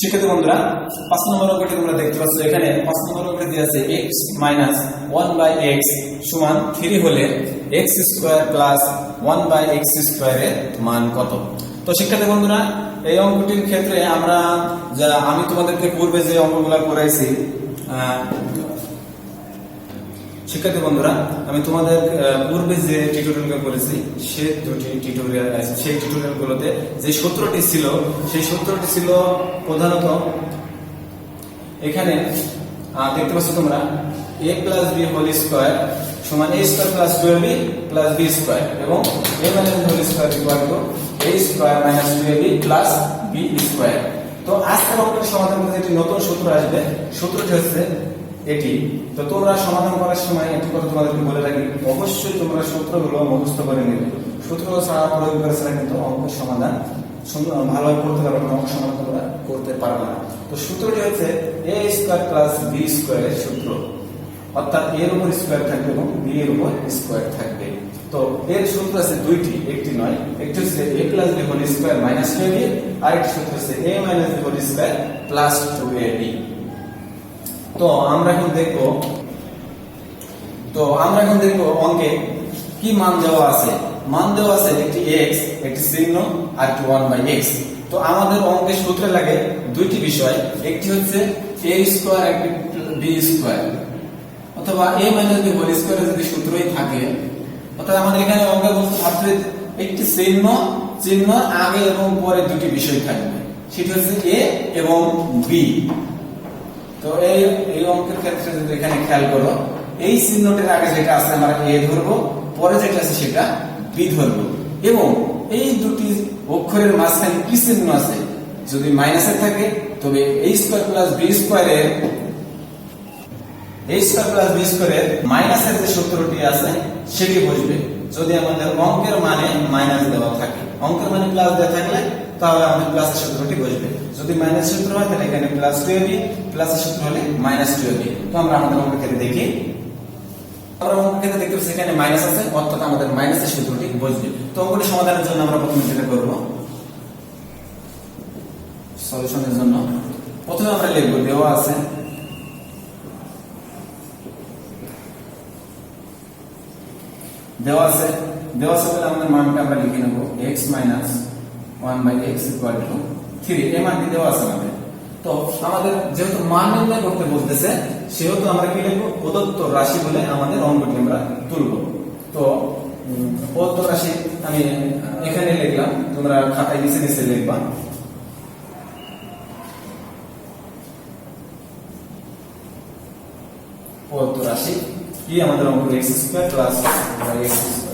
শিক্ষার্থী বন্ধুরা, পাঁচ নম্বর অঙ্কটি তোমরা দেখতে পাচ্ছ। এখানে পাঁচ নম্বর অঙ্কটি দেওয়া আছে মাইনাস ওয়ান বাই এক্স সমান থ্রি হলে x square plus one by x স্কোয়ারের মান কত? তো শিক্ষার্থী বন্ধুরা, এই অঙ্কটির ক্ষেত্রে আমরা আমি তোমাদেরকে পূর্বে যে অঙ্কগুলো করাইছি শিক্ষার্থী বন্ধুরা, আমি তোমাদের পূর্বে যে টিউটোরিয়াল করেছি, সে দুটি টিউটোরিয়াল সেই টিউটোরিয়াল গুলোতে যে সূত্রটি ছিল, সেই সূত্রটি ছিল প্রধানত এখানে দেখতে পাচ্ছ তোমরা A plus B whole square সমান A square plus twelve B plus B square এবং A minus whole square equal to A square minus twelve B plus B square তো আজকের অঙ্কের সমাধান করতে একটি নতুন সূত্র আসবে, সূত্রটি হচ্ছে এটি, তো তোমরা সমাধান করার সময় একটি কথা তোমাদেরকে বলে রাখি, অবশ্যই তোমরা সূত্রগুলো মুখস্থ করে নেবে। সূত্র ছাড়া প্রয়োগ করে ছাড়া কিন্তু অঙ্কের সমাধান ভালোভাবে করতে পারবে না, অঙ্ক সমাধান তোমরা করতে পারবে না। তো সূত্রটি হচ্ছে এ স্কোয়ার প্লাস বি স্কোয়ারের সূত্র। অর্থাৎ এর উপর স্কোয়ার থাকবে এবং বি এর উপর স্কোয়ার থাকবে। তো এর সূত্র আছে দুইটি, একটি নয়। একটি হচ্ছে A plus B whole square minus two B আর একটি সূত্র হচ্ছে A minus B whole square plus two A B তো আমরা এখন দেখব, তো আমরা এখন দেখব অঙ্কে কি মান দেওয়া আছে। মান দেওয়া আছে একটি এক্স একটি চিহ্ন, আর একটি ওয়ান বাই এক্স তো আমাদের অঙ্কের সূত্রে লাগে দুইটি বিষয়, একটি হচ্ছে এ স্কোয়ার একটি বি স্কোয়ার অথবা এ মাইনাস বি হোল স্কোয়ারের যদি সূত্রই থাকে, অর্থাৎ আমাদের এখানে অঙ্কে বলতে ভাবতে একটি চিহ্ন চিহ্ন আগে এবং পরে দুটি বিষয় থাকবে। সেটি হচ্ছে এ এবং বি তো এই এই অঙ্কের ক্ষেত্রে যদি এখানে খেয়াল করো, এই চিহ্নটির আগে যেটা আছে, আমরা এ ধরবো, পরে যেটা আছে সেটা বি ধরবো। এবং এই দুটি অক্ষরের মাঝখানে কি চিহ্ন আছে? যদি মাইনাসে থাকে, তবে এই স্কোয়ার প্লাস বি স্কোয়ারের এই স্কোয়ার প্লাস বি স্কোয়ারের মাইনাসের যে সূত্রটি আছে, সেটি বসবে। যদি আমাদের অঙ্কের মানে মাইনাস দেওয়া থাকে। অঙ্কের মানে প্লাস দেওয়া থাকলে তাহলে আমাদের প্লাসের সূত্রটি বসবে। যদি মাইনাস সূত্র হয়, তাহলে এখানে প্লাস টু এবি প্লাসের সূত্র হলে মাইনাস টু এবি তো আমরা আমাদের অঙ্কের ক্ষেত্রে দেখি। আমরা অঙ্কের ক্ষেত্রে দেখতে পাচ্ছি এখানে মাইনাস আছে, অর্থাৎ আমাদের মাইনাসের সূত্রটি বসবে। তো অঙ্কটি সমাধানের জন্য আমরা প্রথমে যেটা করব সলিউশনের জন্য। প্রথমে আমরা লিখব, দেওয়া আছে। দেওয়া আছে। দেওয়া আছে বলে আমাদের মানটা আমরা লিখে নেব, x minus one by x equal to three এই মানটি দেওয়া আছে আমাদের। তো আমাদের যেহেতু মান নির্ণয় করতে বলতেছে, সেহেতু আমরা কি লিখব? প্রদত্ত রাশি বলে আমাদের অঙ্কটি আমরা তুলব। তো প্রদত্ত রাশি আমি এখানে লিখলাম, তোমরা খাতায় নিচে নিচে লিখবা। প্রদত্ত রাশি কি? আমাদের অঙ্ক x square plus x square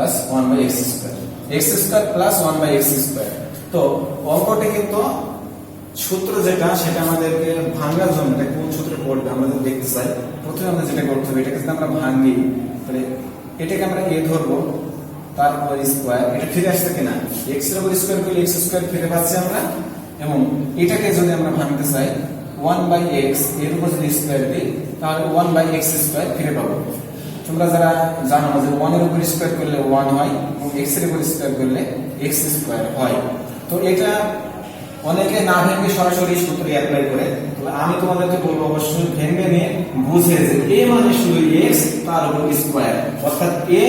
plus one by x square x square plus one by x square তো অঙ্কটি কিন্তু সূত্র যেটা, সেটা আমাদেরকে ভাঙার জন্য, এটা কোন সূত্রে পড়বে আমাদের দেখতে চাই, প্রথমে আমরা যেটা করতে হবে, এটাকে যদি আমরা ভাঙি, তাহলে এটাকে আমরা এ ধরবো, তারপর স্কোয়ার এটা ফিরে আসছে কিনা? এক্সের উপর স্কোয়ার করলে এক্স স্কোয়ার ফিরে পাচ্ছি আমরা, এবং এটাকে যদি আমরা ভাঙতে চাই ওয়ান বাই এক্সের উপর যদি স্কোয়ার দিই, তাহলে ওয়ান বাই এক্স স্কোয়ার ফিরে পাবো। তোমরা যারা জানো যে ওয়ানের উপর স্কোয়ার করলে ওয়ান হয় এবং এক্সের উপর স্কোয়ার করলে এক্স স্কোয়ার হয়। তো এটা অনেকে না ভেঙে সরাসরি সূত্র অ্যাপ্লাই করে। তবে আমি তোমাদেরকে বলব অবশ্যই ভেঙে নিয়ে বুঝে যে এ মানে শুধু এক্স তার উপর স্কোয়ার অর্থাৎ এ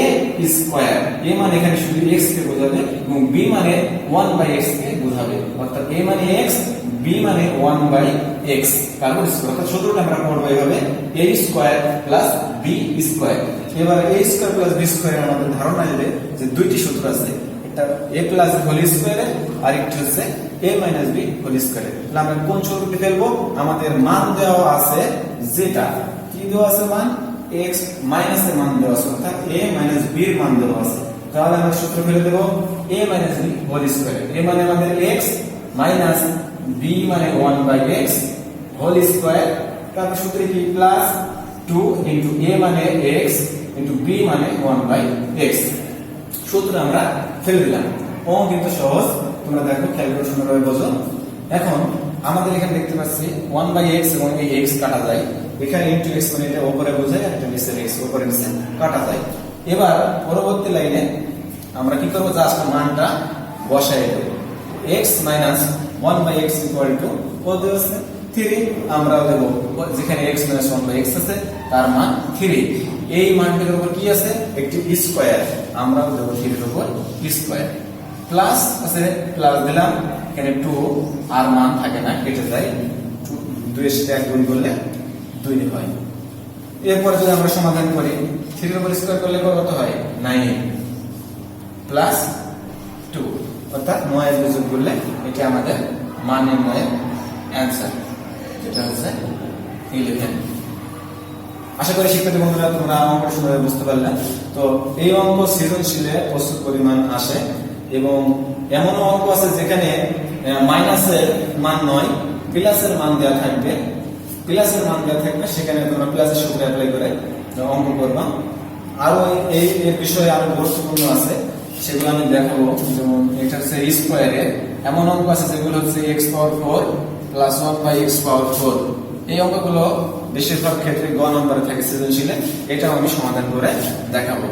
স্কোয়ার এ মানে এখানে শুধু এক্স কে বোঝাবে এবং বি মানে ওয়ান বাই এক্স কে বোঝাবে। অর্থাৎ এ মানে এক্স বি মানে ওয়ান বাই এক্স তারপর স্কোয়ার অর্থাৎ সূত্রটা আমরা পড়ব এইভাবে A square plus B square এবার A square plus B square আমাদের ধারণা আসবে যে দুইটি সূত্র আছে, একটা এ প্লাস হোল স্কোয়ারে আর একটি হচ্ছে এ মাইনাস বি হোল স্কোয়ারে তাহলে আমরা কোন সূত্রটি ফেলব? আমাদের মান দেওয়া আছে যেটা। কি দেওয়া আছে মান? এক্স মাইনাস এর মান দেওয়া আছে, অর্থাৎ এ মাইনাস বি এর মান দেওয়া আছে। তাহলে আমরা সূত্র ফেলে দেব a minus b whole square a মানে আমাদের x মাইনাস b মানে 1 বাই x হোল স্কয়ার তারপর সূত্র কি? প্লাস 2 ইনটু a মানে x ইনটু b মানে 1 বাই x সূত্র আমরা ফেলে দিলাম। ও কিন্তু সহজ। তোমরা দেখো ক্যালকুলেশন করে বোঝো। এখন আমাদের এখানে দেখতে পাচ্ছি 1 বাই x এবং এই x কাটা যায়। এখানে ইনটু x মানে এটা উপরে বোঝায় আর এটা নিচে x উপরে নিচে কাটা যায়। এবার পরবর্তী লাইনে আমরা কি করব? জাস্ট মানটা বসাই দেব। X minus 1 by x equal to কত আছে? 3 আমরা দেব যেখানে x মাইনাস 1 বাই x আছে, তার মান 3 এই মানটির উপর কি আছে? একটি স্কয়ার আমরা দেব 3 এর উপর স্কয়ার প্লাস আছে প্লাস দিলাম, এখানে 2 আর মান থাকে না, কেটে যায় 2 এর সাথে এক গুণ করলে 2 হয়। এরপর যদি আমরা সমাধান করি 3 এর উপর স্কয়ার করলে কত হয়? 9 প্লাস 2 অর্থাৎ 9 এর যোগ করলে এটা আমাদের মান নির্ণয়ের অ্যান্সার যেটা হচ্ছে 11 আশা করি শিক্ষার্থী বন্ধুরা, তোমরা অঙ্ক সুন্দর বুঝতে পারলে। তো এই অঙ্ক সৃজনশীলে প্রচুর পরিমাণ আসে এবং এমন অঙ্ক আছে যেখানে মাইনাসের মান নয় প্লাসের মান দেওয়া থাকবে। প্লাসের মান দেওয়া থাকবে, সেখানে তোমরা প্লাসের সূত্র অ্যাপ্লাই করে অঙ্ক করবা। আরও এই বিষয়ে আরও গুরুত্বপূর্ণ আছে। সেগুলো আমি দেখাবো। যেমন এটা হচ্ছে স্কোয়ারে এমন অঙ্ক আছে যেগুলো হচ্ছে x power four plus one by x power four এই অঙ্কগুলো বেশিরভাগ ক্ষেত্রে গ নম্বরে থাকে সৃজনশীলে। এটাও আমি সমাধান করে দেখাবো।